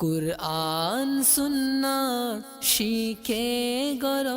কুরআন সুন্না শিখে গর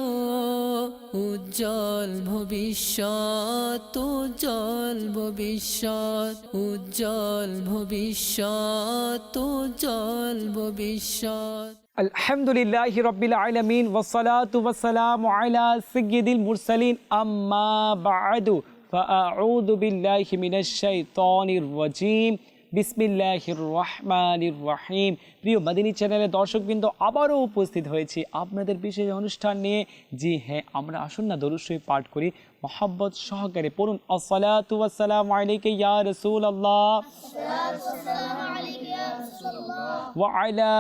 উজ্জ্বল ভবিষ্যৎ উজ্জ্বল ভবিষ্যৎ উজ্জ্বল ভবিষ্যৎ উজ্জ্বল ভবিষ্যৎ الحمد لله رب العالمين والصلاة والسلام على سيد المرسلين أما بعد فأعوذ بالله من الشيطان الرجيم বিসমিল্লাহির রহমানির রহিম প্রিয় মাদিনী চ্যানেলের দর্শকবৃন্দ আবারও উপস্থিত হয়েছি আপনাদের বিশেষ অনুষ্ঠান নিয়ে জি হ্যাঁ আমরা আসুন না দরুশ্বই পাঠ করি মোহাব্বত সহকারে পড়ুন আসসালাতু ওয়াসসালামু আলাইকা ইয়া রাসূলুল্লাহ وعلى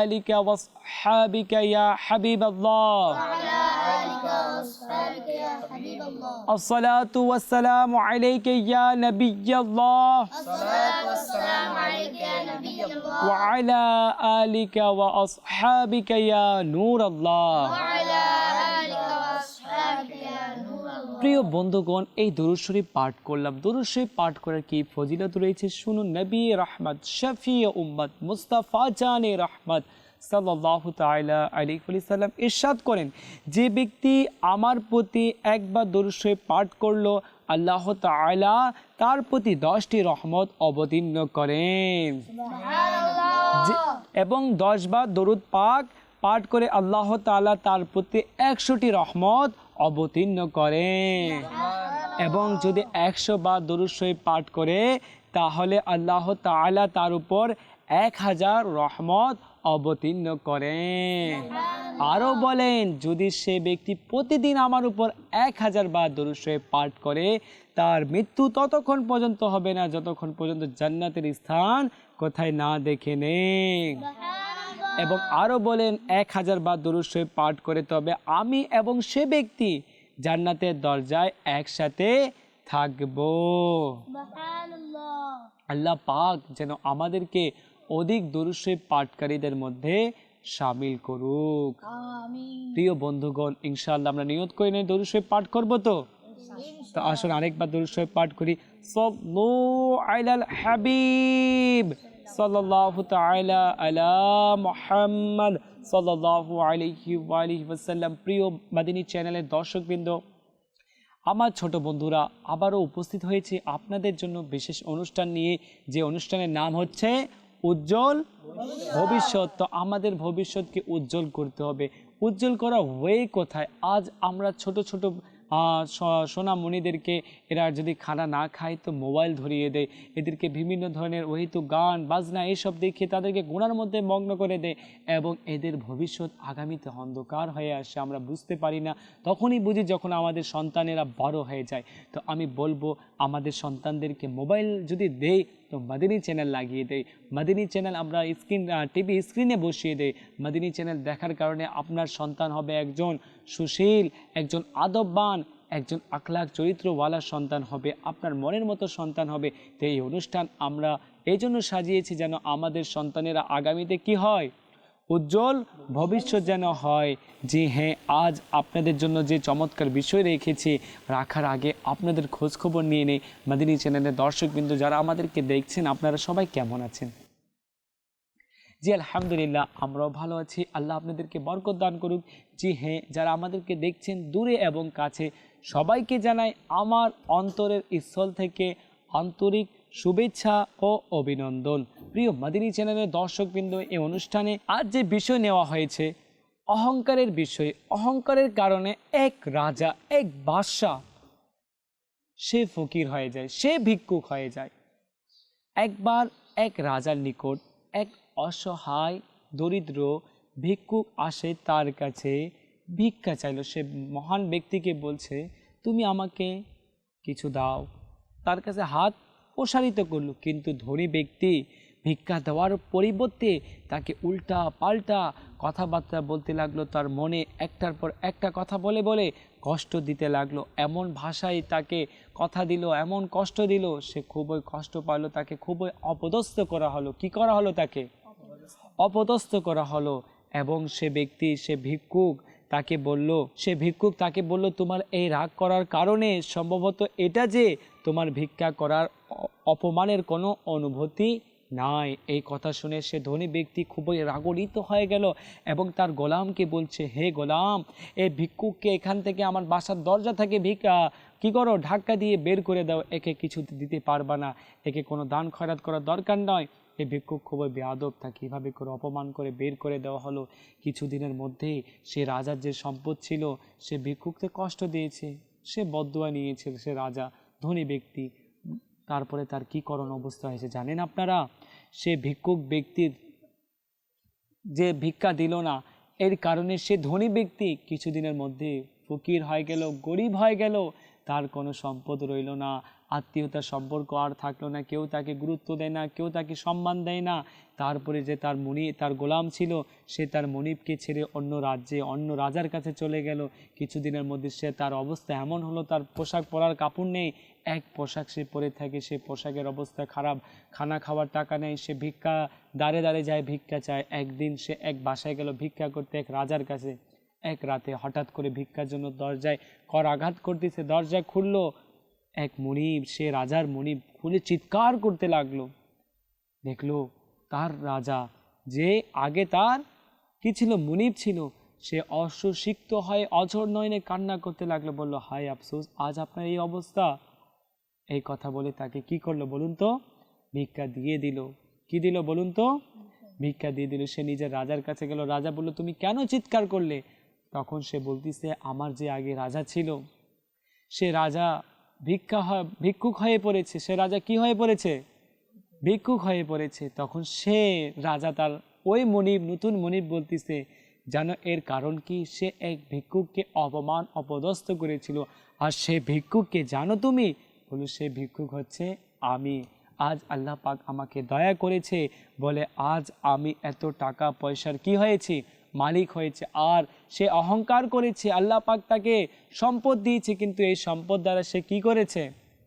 آلك وصحابك يا حبيب الله الصلاة والسلام عليك يا نبي الله وعلى آلك وأصحابك يا نور الله প্রিয় বন্ধুগণ এই দরুদ শরীফ পাঠ করলাম দরুদ শরীফ পাঠ করার কি ফজিলত রয়েছে শুনুন নবী রহমত শফি উম্মত মুস্তাফা জানে রহমত আলাইহি সাল্লাম ইরশাদ করেন যে ব্যক্তি আমার প্রতি একবার দরুদ পাঠ করল আল্লাহ তাআলা তার প্রতি দশটি রহমত অবতীর্ণ করেন। এবং দশ বার দরুদ পাক পাঠ করে আল্লাহ তাআলা তার প্রতি একশোটি রহমত অবতীর্ণ করেন। এবং যদি একশো বার দরুদ শরীফ পাঠ করে তাহলে আল্লাহ তাআলা তার উপর এক হাজার রহমত অবতীর্ণ করেন। আরও বলেন যদি সে ব্যক্তি প্রতিদিন আমার উপর এক হাজার বার দরুদ শরীফ পাঠ করে তার মৃত্যু ততক্ষণ পর্যন্ত হবে না যতক্ষণ পর্যন্ত জান্নাতের স্থান কোথায় না দেখে নেই এবং আরও বলেন এক হাজার বার দরুদ শরীফ পাঠ করে তবে আমি এবং সে ব্যক্তি জান্নাতের দরজায় একসাথে থাকব। আল্লাহ পাক যেন আমাদেরকে অধিক দরুদ পাঠকারীদের মধ্যে সামিল করুক। প্রিয় বন্ধুগণ ইনশাআল্লাহ আমরা নিয়ত করে নিয়ে দরুদ পাঠ করব তো? তো আসুন আরেকবার দরুদ শরীফ পাঠ করি। সল্লু আলাল হাবিব সাল্লাল্লাহু তাআলা আলা মুহাম্মদ সাল্লাল্লাহু আলাইহি ওয়া আলিহি ওয়াসাল্লাম। প্রিয় মাদিনী চ্যানেলের দর্শকবৃন্দ আমার ছোট বন্ধুরা আবারও উপস্থিত হয়েছে আপনাদের জন্য বিশেষ অনুষ্ঠান নিয়ে। যে অনুষ্ঠানের নাম হচ্ছে উজ্জ্বল ভবিষ্যৎ। তো আমাদের ভবিষ্যৎকে উজ্জ্বল করতে হবে। উজ্জ্বল করা ওয়ে কোথায়? আজ আমরা ছোট ছোট সোনামণিদেরকে এরা যদি খানা না খায় তো মোবাইল ধরিয়ে দেয়। এদেরকে বিভিন্ন ধরনের ওহিতু গান, বাজনা এইসব দেখিয়ে তাদেরকে গুণার মধ্যে মগ্ন করে দেয় এবং এদের ভবিষ্যৎ আগামীতে অন্ধকার হয়ে আসে, আমরা বুঝতে পারি না। তখনই বুঝি যখন আমাদের সন্তানেরা বড় হয়ে যায়। তো আমি বলব, আমাদের সন্তানদেরকে মোবাইল যদি দেই তো মাদিনী চ্যানেল লাগিয়ে দেয়। মাদিনী চ্যানেল আমরা স্ক্রিন টিভি স্ক্রিনে বসিয়ে দেয় মাদিনী চ্যানেল দেখার কারণে আপনার সন্তান হবে একজন সুশীল, একজন আদববান, একজন আখলাখ চরিত্রওয়ালা সন্তান হবে, আপনার মনের মতো সন্তান হবে। তো এই অনুষ্ঠান আমরা এই জন্য সাজিয়েছি যেন আমাদের সন্তানেরা আগামীতে কি হয়? উজ্জ্বল ভবিষ্যৎ যেন হয়। যে হ্যাঁ আজ আপনাদের জন্য যে চমৎকার বিষয় রেখেছি, রাখার আগে আপনাদের খোঁজখবর নিয়ে নেই। মাদিনী চ্যানেলের দর্শকবিন্দু যারা আমাদেরকে দেখছেন, আপনারা সবাই কেমন আছেন? জি, আলহামদুলিল্লাহ, আমরাও ভালো আছি। আল্লাহ আপনাদেরকে বরকত দান করুক। জি হ্যাঁ যারা আমাদেরকে দেখছেন দূরে এবং কাছে, সবাইকে জানাই আমার অন্তরের স্থল থেকে আন্তরিক শুভেচ্ছা ও অভিনন্দন। প্রিয় মাদিনী চ্যানেলের দর্শকবৃন্দ, এই অনুষ্ঠানে আজ যে বিষয় নেওয়া হয়েছে, অহংকারের বিষয়। অহংকারের কারণে এক রাজা, এক বাদশাহ, সে ফকির হয়ে যায়, সে ভিক্ষুক হয়ে যায়। একবার এক রাজার নিকট এক অসহায়, দরিদ্র ভিক্ষুক আসে তার কাছে। ভিক্ষা চাইলো। সে মহান ব্যক্তিকে বলছে, তুমি আমাকে কিছু দাও। তার কাছে হাত প্রসারিত করল। কিন্তু ধনী ব্যক্তি ভিক্ষা দেওয়ার পরিবর্তে তাকে উল্টা পাল্টা কথাবার্তা বলতে লাগল। তার মনে একটার পর একটা কথা বলে বলে কষ্ট দিতে লাগল, এমন ভাষায় তাকে কথা দিল, এমন কষ্ট দিল, সে খুবই কষ্ট পাইলো তাকে খুবই অপদস্থ করা হলো। কি করা হলো তাকে? অপদস্থ করা হলো এবং সে ব্যক্তি, সে ভিক্ষুক তাকে বলল, সে ভিক্ষুক তাকে বলল, তোমার এই রাগ করার কারণে সম্ভবত এটা যে তোমার ভিক্ষা করার অপমানের কোনো অনুভূতি নাই। এই কথা শুনে সে ধনী ব্যক্তি খুবই রাগরিত হয়ে গেল এবং তার গোলামকে বলছে, হে গোলাম এই ভিক্ষুককে এখান থেকে আমার বাসার দরজা থেকে ভিক্ষা কি করো? ধাক্কা দিয়ে বের করে দাও। একে কিছু দিতে পারবা না। একে কোনো দান খয়রাত করার দরকার নয়। এই ভিক্ষুক খুবই বেয়াদব, তাকে কীভাবে করে অপমান করে বের করে দেওয়া হলো। কিছুদিনের মধ্যেই সে রাজার যে সম্পদ ছিল, সে ভিক্ষুককে কষ্ট দিয়েছে। সে বদুয়া নিয়েছে সে রাজা, ধনী ব্যক্তি। তারপরে তার কি করণ অবস্থা হয়েছে জানেন আপনারা? সে ভিক্ষুক ব্যক্তির যে ভিক্ষা দিল না, এর কারণে সে ধনী ব্যক্তি কিছুদিনের মধ্যে ফকির হয়ে গেল, গরিব হয়ে গেল, তার কোনো সম্পদ রইল না, আত্মীয়তার সম্পর্ক আর থাকল না, কেউ তাকে গুরুত্ব দেয় না, কেউ তাকে সম্মান দেয় না। তারপরে যে তার মনি, তার গোলাম ছিল, সে তার মনিবকে ছেড়ে অন্য রাজ্যে, অন্য রাজার কাছে চলে গেল। কিছুদিনের মধ্যে সে তার অবস্থা এমন হলো, তার পোশাক পরার কাপড় নেই এক পোশাক সে পরে থাকে, সে পোশাকের অবস্থা খারাপ, খানা খাওয়ার টাকা নেই, সে ভিক্ষা দাঁড়ে দাঁড়ে যায়, ভিক্ষা চায়। একদিন সে এক বাসায় গেল ভিক্ষা করতে এক রাজার কাছে। এক রাতে হঠাৎ করে ভিক্ষার জন্য দরজায় কর আঘাত করতেছে, দরজা খুললো। এক মনিব, সে রাজার মনিব খুলে চিৎকার করতে লাগল। দেখল তার রাজা যে আগে তার কি ছিল, মুনিব ছিল, সে অসুশিক্ত হয়ে, অঝর নয়নে কান্না করতে লাগল। বলল, হায় আফসোস, আজ আপনার এই অবস্থা? এই কথা বলে তাকে কি করল বলুন তো? ভিক্ষা দিয়ে দিল। কি দিল বলুন তো? ভিক্ষা দিয়ে দিল। সে নিজের রাজার কাছে গেল। রাজা বলল, তুমি কেন চিৎকার করলে? তখন সে বলতিছে, আমার যে আগে রাজা ছিল, সে রাজা ভিক্ষা ভিক্ষুক হয়ে পড়েছে। সে রাজা কি হয়ে পড়েছে? ভিক্ষুক হয়ে পড়েছে। তখন সে রাজা তার ওই মনিব, নতুন মনিব বলতিছে যেন এর কারণ কি? সে এক ভিক্ষুককে অপমান, অপদস্থ করেছিল। আর সে ভিক্ষুককে জানো তুমি? বলো সে ভিক্ষুক হচ্ছে আমি। আজ আল্লাহ পাক আমাকে দয়া করেছে। বলে, আজ আমি এত টাকা পয়সার কি হয়েছি? মালিক হয়েছে আর সে অহংকার করেছে। আল্লাহ পাক তাকে সম্পদ দিয়েছে, কিন্তু এই সম্পদ দ্বারা সে কি করেছে?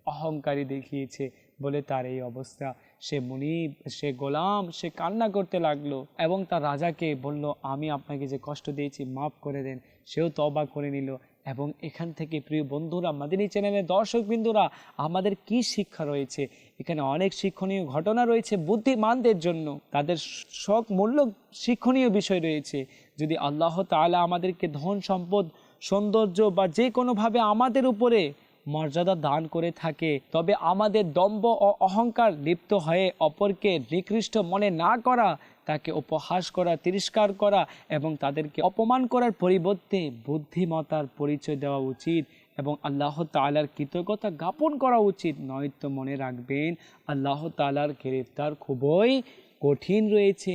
অহংকারী দেখিয়েছে। বলে, তার এই অবস্থা। সে মুনিব, সে গোলাম, সে কান্না করতে লাগল এবং তার রাজাকে বলল, আমি আপনাকে যে কষ্ট দিয়েছি, মাফ করে দেন। সেও তবা করে নিল। এবং এখান থেকে প্রিয় বন্ধুরা মাদিনী চ্যানেলের দর্শক বিন্দুরা আমাদের কি শিক্ষা রয়েছে? এখানে অনেক শিক্ষণীয় ঘটনা রয়েছে বুদ্ধিমানদের জন্য। তাদের শখ মূল্য শিক্ষণীয় বিষয় রয়েছে। যদি আল্লাহ তাআলা আমাদেরকে ধন সম্পদ, সৌন্দর্য বা যে কোনোভাবে আমাদের উপরে মর্যাদা দান করে থাকে, তবে আমাদের দম্ভ ও অহংকার লিপ্ত হয়ে অপরকে নিকৃষ্ট মনে না করা তাকে উপহাস করা, তিরস্কার করা এবং তাদেরকে অপমান করার পরিবর্তে বুদ্ধিমতার পরিচয় দেওয়া উচিত এবং আল্লাহ তালার কৃতজ্ঞতা জ্ঞাপন করা উচিত। নয়তো মনে রাখবেন, আল্লাহ তালার গ্রেফতার খুবই কঠিন রয়েছে।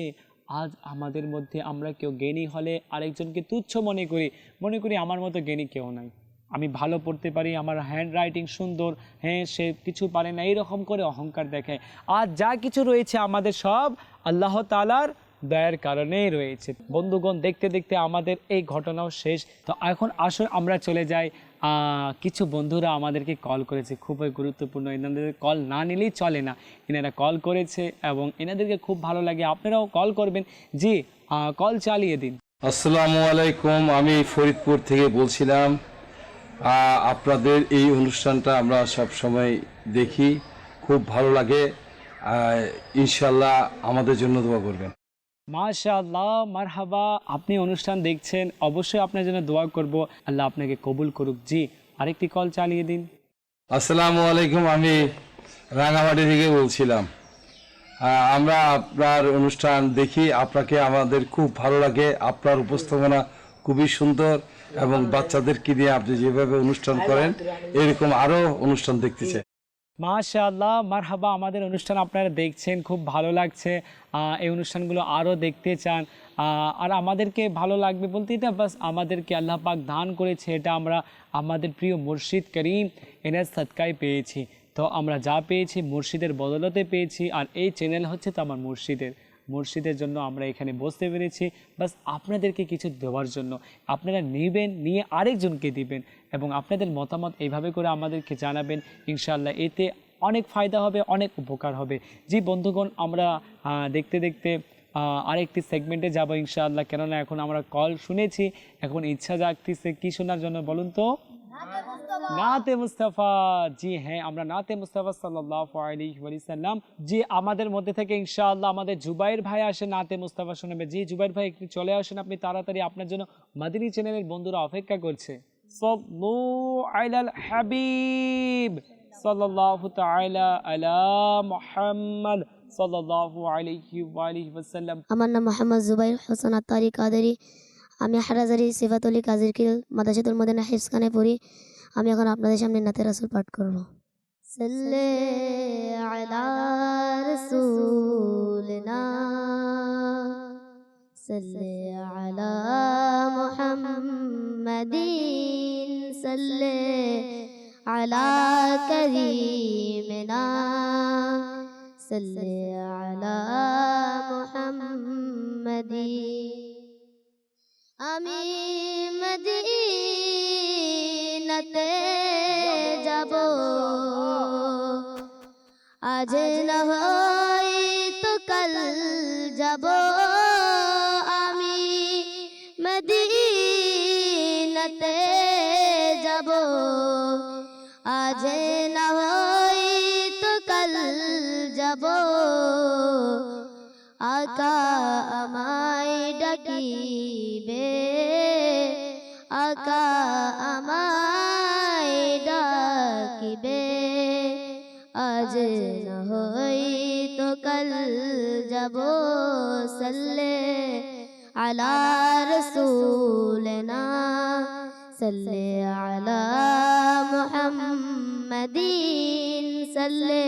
আজ আমাদের মধ্যে আমরা কেউ জ্ঞানী হলে আরেকজনকে তুচ্ছ মনে করি। মনে করি আমার মতো জ্ঞানী কেউ নাই। আমি ভালো পড়তে পারি, আমার হ্যান্ড রাইটিং সুন্দর হ্যাঁ সে কিছু পারে না, এইরকম করে অহংকার দেখে আর যা কিছু রয়েছে আমাদের সব আল্লাহ তালার দয়ার কারণেই রয়েছে। বন্ধুগণ, দেখতে দেখতে আমাদের এই ঘটনাও শেষ। তো এখন আসুন, আমরা চলে যাই। কিছু বন্ধুরা আমাদেরকে কল করেছে, খুবই গুরুত্বপূর্ণ। এনাদের কল না নিলেই চলে না। এনারা কল করেছে এবং এনাদেরকে খুব ভালো লাগে। আপনারাও কল করবেন। জি কল চালিয়ে দিন। আসসালামু আলাইকুম। আমি ফরিদপুর থেকে বলছিলাম আপনাদের এই অনুষ্ঠানটা আমরা সব সময় দেখি। খুব ভালো লাগে। ইনশাল্লাহ আমাদের জন্য দোয়া করবেন। মাশাআল্লাহ মারহাবা আপনি অনুষ্ঠান দেখছেন অবশ্যই আপনার জন্য দোয়া করব। আল্লাহ আপনাকে কবুল করুক। জি আরেকটি কল চালিয়ে দিন। আসসালামু আলাইকুম আমি রাঙামাটি থেকে বলছিলাম। আমরা আপনার অনুষ্ঠান দেখি আপনাকে আমাদের খুব ভালো লাগে। আপনার উপস্থাপনা খুবই সুন্দর। এবং বাচ্চাদেরকে নিয়ে আপনি যেভাবে অনুষ্ঠান করেন, এরকম আরও অনুষ্ঠান দেখতে চাই মাশাআল্লাহ, মারহাবা, আমাদের অনুষ্ঠান আপনারা দেখছেন, খুব ভালো লাগছে। এই অনুষ্ঠানগুলো আরও দেখতে চান। আর আমাদেরকে ভালো লাগবে বলতে এটা বাস আমাদেরকে আল্লাহ পাক দান করেছে, এটা আমরা আমাদের প্রিয় মুর্শিদ করিম, এনার সৎকায় পেয়েছি। তো আমরা যা পেয়েছি, মুর্শিদের বদলতে পেয়েছি, আর এই চ্যানেল হচ্ছে তো আমার মুর্শিদের। মুর্শিদের জন্য আমরা এখানে বসতে পেরেছি। বাস আপনাদেরকে কিছু দেওয়ার জন্য। আপনারা নেবেন, নিয়ে আরেকজনকে দিবেন এবং আপনাদের মতামত এইভাবে করে আমাদেরকে জানাবেন। ইনশাআল্লাহ এতে অনেক ফায়দা হবে, অনেক উপকার হবে। জি বন্ধুগণ, আমরা দেখতে দেখতে আরেকটি সেগমেন্টে যাব ইনশাআল্লাহ। কেননা এখন আমরা কল শুনেছি। এখন ইচ্ছা জাগতেছে কি শোনার জন্য বলুন তো? নাতে মুস্তাফা, জি হ্যাঁ আমরা নাতে মুস্তাফা সাল্লাল্লাহু আলাইহি জি আমাদের মধ্যে থেকে ইনশাআল্লাহ আমাদের জুবাইর ভাই আসে নাতে মুস্তাফা শোনাবে। জি জুবাইর ভাই একটু চলে আসেন আপনি তাড়াতাড়ি, আপনার জন্য মাদিনী চ্যানেলের বন্ধুরা অপেক্ষা করছে। সাল্লু আলাল হাবিব সাল্লাল্লাহু তাআলা আলা মুহাম্মদ সাল্লাল্লাহু আলাইহি ওয়া ওয়াসাল্লাম। আমার নাম মোহাম্মদ জুবাইর হোসেন আত্তারি কাদেরি। আমি হারাজারি সিফাতলি কাজিরকিল মাদাসাতুল মদিনা হিফসখানে পড়ি। আমি এখন আপনাদের সামনে নাতে রাসুল পাঠ করব। সাল্লে আলা রাসূলিনা, সাল্লে আলা মুহাম্মাদিন, সাল্লে আলা করিমিনা, সাল্লে আলা মুহাম্মাদিন। আমি মদিনাতে যাব আজ না হয় তো কাল যাব। আমি মদিনাতে যাব। আজ না হয় তো কাল যাব। আকা আমায় ডাকিবে। আকা আমায় بے آج نہ ہوئی تو کل جب سلے علی رسولنا سلے علی محمدین سلے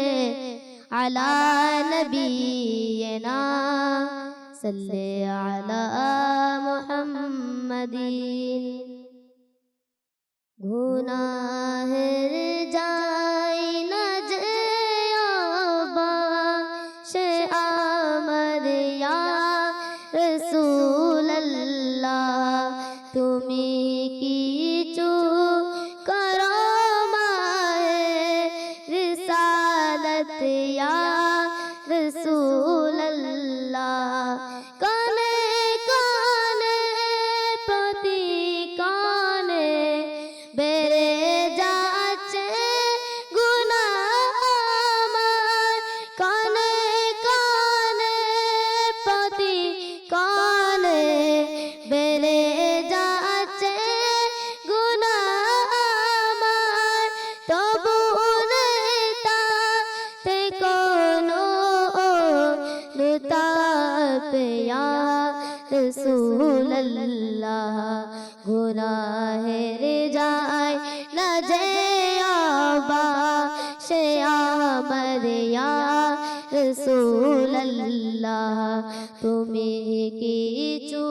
علی نبینا سلے علی محمدین گناہ নুতাপিয়া রসুল্লাহ গুনাহের যায় না যে আবা সে আমরিয়া রসুল্লাহ তুমি কিছু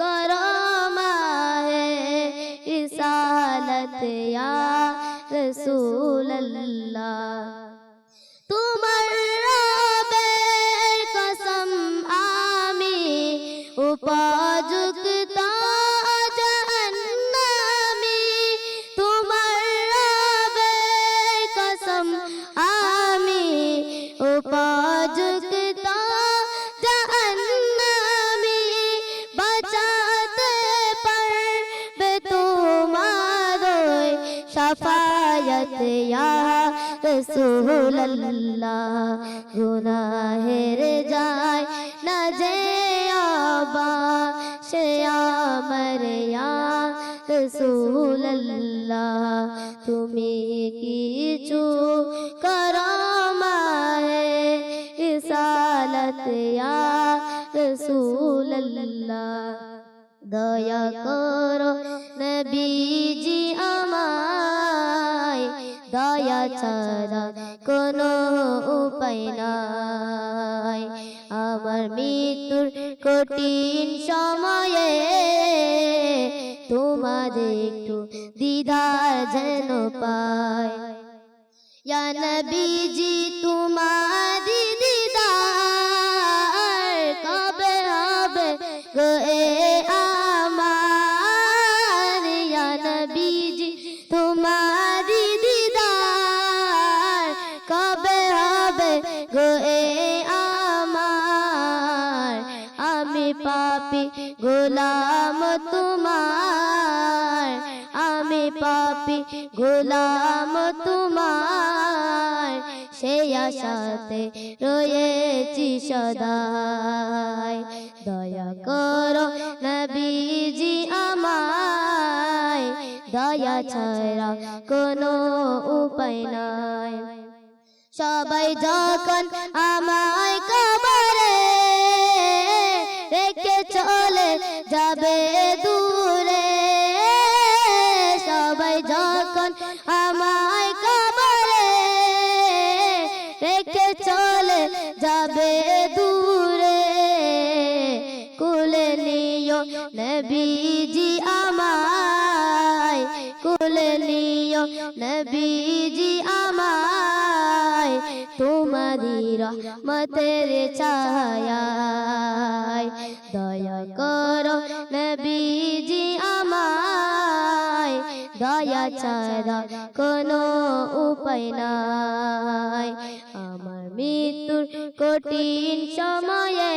করো মাহে ইসালত ইয়া রসুল্লাহ রসুল্লাহ আমার মৃত্যুর কঠিন সময়ে তোমাদের একটু দিদার যেন পায়। নবীজি তোমারি পাপি গোলাম তোমার, সেই আশাতে রয়েছি সদাই। দয়া করো নবীজি আমায়, দয়া ছাড়া কোনো উপায় নাই। সবাই যখন আমায় রহমতের ছায়ায়। দয়া করো নবীজি আমায়। দয়া ছাড়া কোনো উপায় নাই। আমার মৃত্যুর কঠিন সময়ে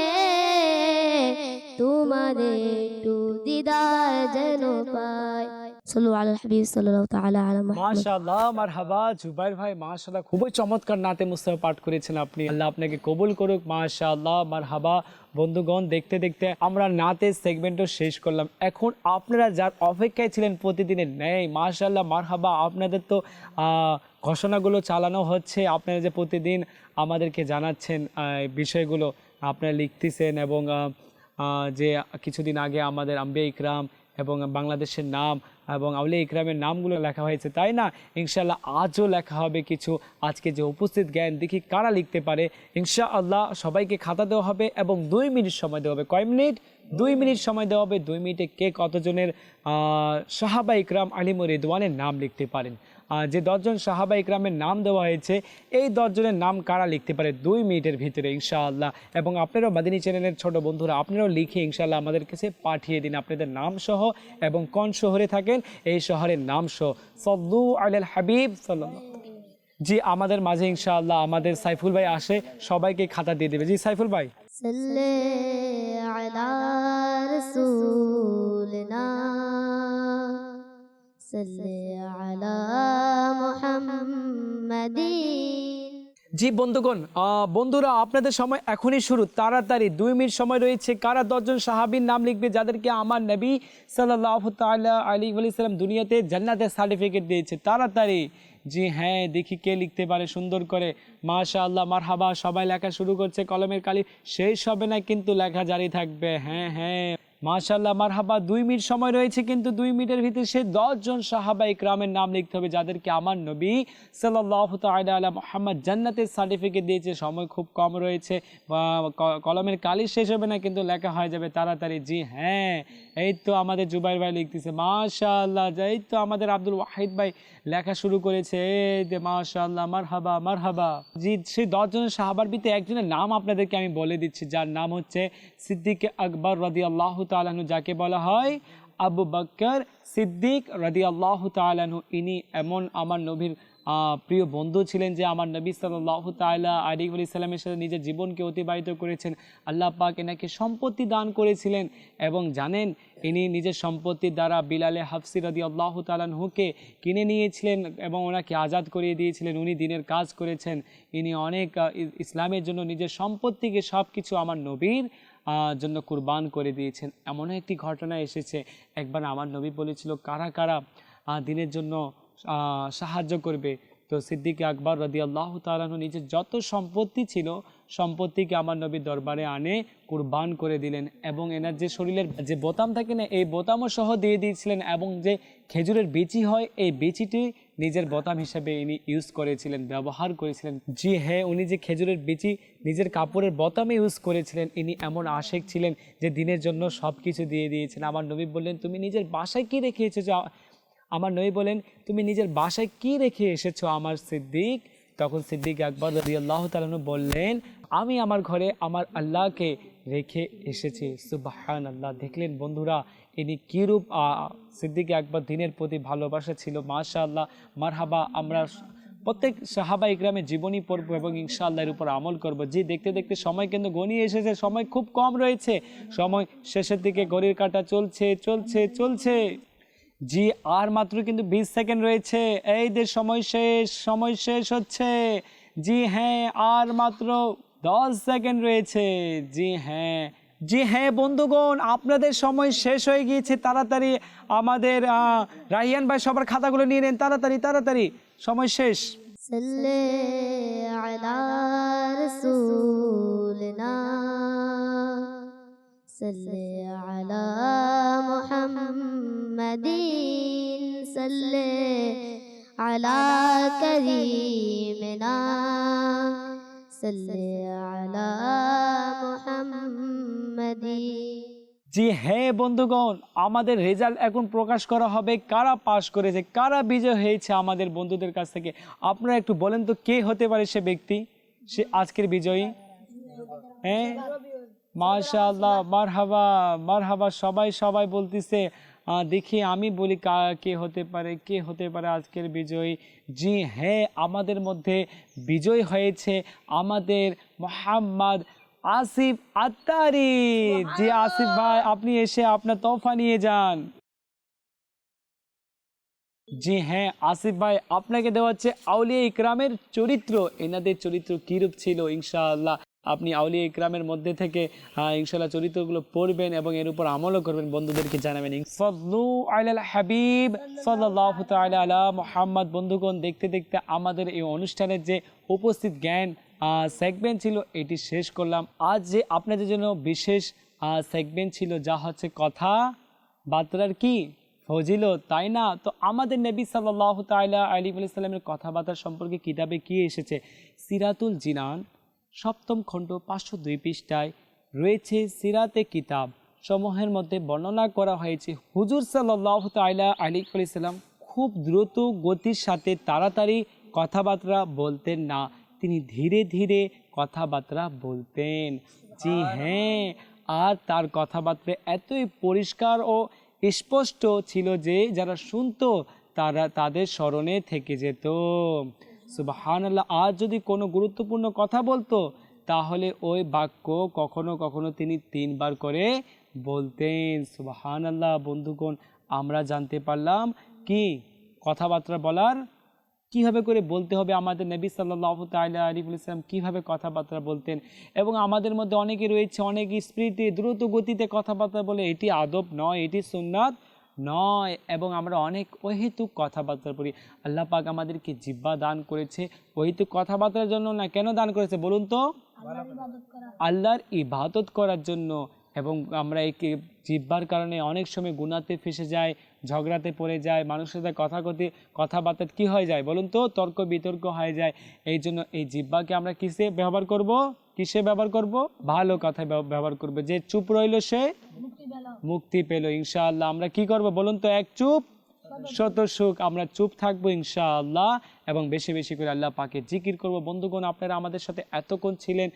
তোমাদের একটু দিদার যেন পাই সাল্লু আলা হাবিব সাল্লাল্লাহু তাআলা আলা মুহাম্মদ মাশাআল্লাহ, মারহাবা। জুবাইর ভাই, মাশাআল্লাহ, খুবই চমৎকার নাতে মুস্তাফা পাঠ করেছেন আপনি। আল্লাহ আপনাকে কবুল করুক, মাশাআল্লাহ, মারহাবা। বন্ধুগণ, দেখতে দেখতে আমরা নাতের সেগমেন্টও শেষ করলাম। এখন আপনারা যার অপেক্ষায় ছিলেন প্রতিদিনের ন্যায়, মাশাআল্লাহ, মারহাবা, আপনাদের তো ঘোষণাগুলো চালানো হচ্ছে। আপনারা যে প্রতিদিন আমাদেরকে জানাচ্ছেন বিষয়গুলো আপনারা লিখতেছেন এবং যে কিছুদিন আগে আমাদের আম্বে ইকরাম এবং বাংলাদেশের নাম এবং আউলে ইকরামের নামগুলো লেখা হয়েছে, তাই না? ইনশাল্লাহ আজও লেখা হবে কিছু। আজকে যে উপস্থিত জ্ঞান, দেখি কারা লিখতে পারে। ইনশাআল্লাহ সবাইকে খাতা দেওয়া হবে এবং দুই মিনিট সময় দেওয়া হবে। কয় মিনিট? দুই মিনিট সময় দেওয়া হবে। দুই মিনিটে কে কতজনের সাহাবা ইকরাম আলিমুর রিদওয়ানের নাম লিখতে পারেন। যে দশজন সাহাবা ইকরামের নাম দেওয়া হয়েছে, এই দশজনের নাম কারা লিখতে পারে? দুই মিনিটের ভিতরে, ইনশাআল্লাহ। এবং আপনারাও মাদিনী চ্যানেলের ছোট বন্ধুরা, আপনারাও লিখে, ইনশাআল্লাহ, আমাদের কাছে পাঠিয়ে দিন আপনাদের নাম সহ এবং কোন শহরে থাকেন, এই শহরের নাম সহ সদ্দু আল হাবিব সাল্লাহ জি, আমাদের মাঝে, ইনশাআল্লাহ, আমাদের সাইফুল ভাই আসে, সবাইকে খাতা দিয়ে দেবে। জি, সাইফুল ভাই। আলা জি বন্ধুগণ বন্ধুরা, আপনাদের সময় এখনই শুরু। তাড়াতাড়ি দুই মিনিট সময় রয়েছে। কারা দশজন সাহাবীর নাম লিখবে যাদেরকে আমার নবী সাল্লাহ আলী সাল্লাম দুনিয়াতে জান্নাতের সার্টিফিকেট দিয়েছে। তাড়াতাড়ি। জি হ্যাঁ দেখি কে লিখতে পারে সুন্দর করে। মাশা আল্লাহ মারহাবা, সবাই লেখা শুরু করছে কলমের কালি। শেষ হবে না, কিন্তু লেখা জারি থাকবে। হ্যাঁ হ্যাঁ। মাশাল্লাহ মারহাবা, দুই মিনিট সময় রয়েছে, কিন্তু দুই মিনিটের ভিতরে সে দশজন সাহাবা ইকরামের নাম লিখতে হবে যাদেরকে আমার নবী সাল্লাহ আলা মোহাম্মদ জান্নাতের সার্টিফিকেট দিয়েছে। সময় খুব কম রয়েছে কলমের কালি শেষ হবে না, কিন্তু লেখা হয়ে যাবে তাড়াতাড়ি, জি হ্যাঁ এই তো আমাদের জুবাইর ভাই লিখতেছে মাশাল্লাহ এই তো আমাদের আব্দুল ওয়াহিদ ভাই লেখা শুরু করেছে, এই যে মাশাল্লাহ মারহাবা মারহাবা। জি, সেই দশজনের সাহাবার ভিতরে একজনের নাম আপনাদেরকে আমি বলে দিচ্ছি, যার নাম হচ্ছে সিদ্দিক আকবর রদি আল্লাহ তালাহু যাকে বলা হয় আবু বক্কর সিদ্দিক রদি আল্লাহ তালাহু ইনি এমন আমার নবীর প্রিয় বন্ধু ছিলেন যে আমার নবী সাল্লাহ তাল্লাহ আলিক আলি সাল্লামের সাথে নিজের জীবনকে অতিবাহিত করেছেন। আল্লাহ পাক এনাকে সম্পত্তি দান করেছিলেন এবং জানেন ইনি নিজের সম্পত্তির দ্বারা বিলালে হাফসি রদি আল্লাহ তালানহুকে কিনে নিয়েছিলেন এবং ওনাকে আজাদ করিয়ে দিয়েছিলেন। উনি দিনের কাজ করেছেন। ইনি অনেক ইসলামের জন্য নিজের সম্পত্তিকে সব কিছু আমার নবীর জন্য কুরবান করে দিয়েছেন। এমনও একটি ঘটনা এসেছে। একবার আমার নবী বলেছিল, কারা কারা দিনের জন্য সাহায্য করবে? তো সিদ্দিক আকবর রদি আল্লাহ তালাহু নিজের যত সম্পত্তি ছিল সম্পত্তিকে আমার নবীর দরবারে আনে, কুরবান করে দিলেন এবং এনার যে শরীরের যে বোতাম থাকে না, এই বোতামও সহ দিয়ে দিয়েছিলেন এবং যে খেজুরের বিচি হয়, এই বিচিটি নিজের বোতাম হিসেবে ইনি ইউজ করেছিলেন, ব্যবহার করেছিলেন। জি হ্যাঁ উনি যে খেজুরের বিচি নিজের কাপড়ের বোতামে ইউজ করেছিলেন, ইনি এমন আশেক ছিলেন যে দিনের জন্য সব কিছু দিয়ে দিয়েছেন। আমার নবী বললেন, তুমি নিজের বাসায় কি রেখে এসেছ? আমার নবী বলেন তুমি নিজের বাসায় কি রেখে এসেছ? আমার সিদ্দিক, তখন সিদ্দিক আকবর রদি আল্লাহ তালু বললেন আমি আমার ঘরে আমার আল্লাহকে রেখে এসেছি। সুবাহান আল্লাহ দেখলেন বন্ধুরা, ইনি কীরূপ সিদ্দিক একবার দিনের প্রতি ভালোবাসা ছিল। মাশা আল্লাহ মারহাবা, আমরা প্রত্যেক সাহাবা ইকরামের জীবনী পড়ব এবং ইনশাআল্লাহ এর উপর আমল করব। যে দেখতে দেখতে সময় কিন্তু গনিয়ে এসেছে। সময় খুব কম রয়েছে। সময় শেষের দিকে ঘড়ির কাঁটা চলছে চলছে চলছে। জি, আর মাত্র কিন্তু বিশ সেকেন্ড রয়েছে। এই যে সময় শেষ সময় শেষ হচ্ছে। জি হ্যাঁ আর মাত্র দশ সেকেন্ড রয়েছে। জি হ্যাঁ। জি হ্যাঁ বন্ধুগণ, আপনাদের সময় শেষ হয়ে গিয়েছে। তাড়াতাড়ি আমাদের রাহিয়ান ভাই সবার খাতাগুলো নিয়ে নেন। তাড়াতাড়ি তাড়াতাড়ি। সময় শেষ। সাল্লে জি হ্যাঁ বন্ধুগণ, আমাদের রেজাল্ট এখন প্রকাশ করা হবে, কারা পাশ করেছে, কারা বিজয় হয়েছে আমাদের বন্ধুদের কাছ থেকে। আপনারা একটু বলেন তো, কে হতে পারে সে ব্যক্তি, সে আজকের বিজয়ী? হ্যাঁ? মাশাআল্লাহ, মারহাবা মারহাবা, সবাই সবাই বলতেছে দেখি আমি বলি কে হতে পারে, কে হতে পারে আজকের বিজয়ী। জি হ্যাঁ আমাদের মধ্যে বিজয় হয়েছে আমাদের মোহাম্মদ আসিফ আত্তারি। জি আসিফ ভাই আপনি এসে আপনার তোফা নিয়ে যান। জি হ্যাঁ আসিফ ভাই আপনাকে দেওয়া হচ্ছে আউলিয়া ইকরামের চরিত্র। এনাদের চরিত্র কিরূপ ছিল ইনশাআল্লাহ? আপনি আউলিয়া ইকরামের মধ্যে থেকে হ্যাঁ ইনশাআল্লাহ চরিত্রগুলো পড়বেন এবং এর উপর আমলও করবেন। বন্ধুদেরকে জানাবেন সল্লু আলাল হাবিব সাল্লাল্লাহু তাআলা আলা মুহাম্মদ। বন্ধুগণ দেখতে দেখতে আমাদের এই অনুষ্ঠানের যে উপস্থিত জ্ঞান সেগমেন্ট ছিল, এটি শেষ করলাম। আজ যে আপনাদের জন্য বিশেষ সেগমেন্ট ছিল, যা হচ্ছে কথা বার্তার কি? ফজিল তাই না? তো আমাদের নবী সাল্লাহ তাইলা আলী সাল্লামের কথাবার্তা সম্পর্কে কিতাবে কি এসেছে? সিরাতুল জিনান, সপ্তম খণ্ড, পাঁচশো দুই পৃষ্ঠায় রয়েছে সিরাতে কিতাব। সমূহের মধ্যে বর্ণনা করা হয়েছে, হুজুর সাল্লাহ তাইলা আলী সাল্লাম খুব দ্রুত গতির সাথে তাড়াতাড়ি কথাবার্তা বলতেন না। তিনি ধীরে ধীরে কথাবার্তা বলতেন। জি হ্যাঁ আর তার কথাবার্তা এতই পরিষ্কার ও স্পষ্ট ছিল যে যারা শুনতো তারা তাদের স্মরণে থেকে যেত। সুবাহান আল্লাহ আজ যদি কোনো গুরুত্বপূর্ণ কথা বলতো, তাহলে ওই বাক্য কখনো কখনো তিনি তিনবার করে বলতেন। সুবাহান আল্লাহ বন্ধুগণ, আমরা জানতে পারলাম কি কথাবার্তা বলার কীভাবে করে বলতে হবে আমাদের নবী সাল্লাহ তাল্লাহ আলিফুল ইসলাম কীভাবে কথাবার্তা বলতেন? এবং আমাদের মধ্যে অনেকে রয়েছে অনেক স্পিডে দ্রুত গতিতে কথাবার্তা বলে এটি আদব নয় এটি সুন্নাত নয় এবং আমরা অনেক অহেতুক কথাবার্তা বলি। আল্লাহ পাক আমাদেরকে জিব্বা দান করেছে। অহেতুক কথাবার্তার জন্য না কেন দান করেছে বলুন তো? আল্লাহর ইবাদত করার জন্য। এবং আমরা এই জিব্বার কারণে অনেক সময় গুনাতে ফেসে যায় ঝগড়াতে পড়ে যায় মানুষের সাথে কথা কথি কথাবার্তা কী হয়ে যায় বলুন তো? তর্ক বিতর্ক হয়ে যায়। এই জন্য এই জিব্বাকে আমরা কিসে ব্যবহার করব? কিসে ব্যবহার করব? ভালো কথা ব্যবহার করব। যে চুপ রইল সে মুক্তি পেল। ইনশাআল্লাহ আমরা কি করব বলুন তো? এক চুপ শত সুখ আমরা চুপ থাকব ইনশাআল্লাহ এবং বেশি বেশি করে আল্লাহ পাকে জিকির করব। বন্ধুগণ, আপনারা আমাদের সাথে এতক্ষণ ছিলেন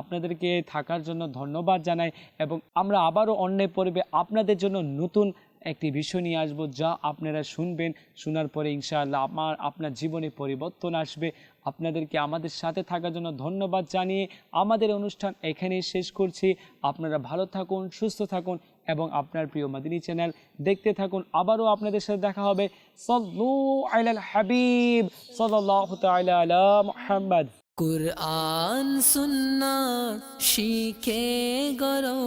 আপনাদেরকে থাকার জন্য ধন্যবাদ জানাই এবং আমরা আবারও অন্যায় পর্বে আপনাদের জন্য নতুন একটি বিষয় নিয়ে আসব যা আপনারা শুনবেন, শোনার পরে ইনশাআল্লাহ আমার, আপনার জীবনে পরিবর্তন আসবে। আপনাদেরকে আমাদের সাথে থাকার জন্য ধন্যবাদ জানিয়ে আমাদের অনুষ্ঠান এখানেই শেষ করছি। আপনারা ভালো থাকুন, সুস্থ থাকুন। এবং আপনার প্রিয় মাদিনী চ্যানেল। দেখতে থাকুন, আবারও আপনাদের সাথে দেখা হবে। সল্লু আলাল হাবিব মুহাম্মদ। কুরআন, সুন্না, শিখে গড়ো।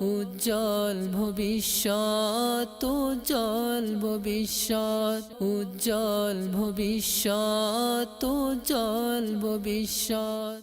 উজ্জ্বল ভবিষ্যৎ উজ্জ্বল ভবিষ্যৎ উজ্জ্বল ভবিষ্যৎ উজ্জ্বল ভবিষ্যৎ।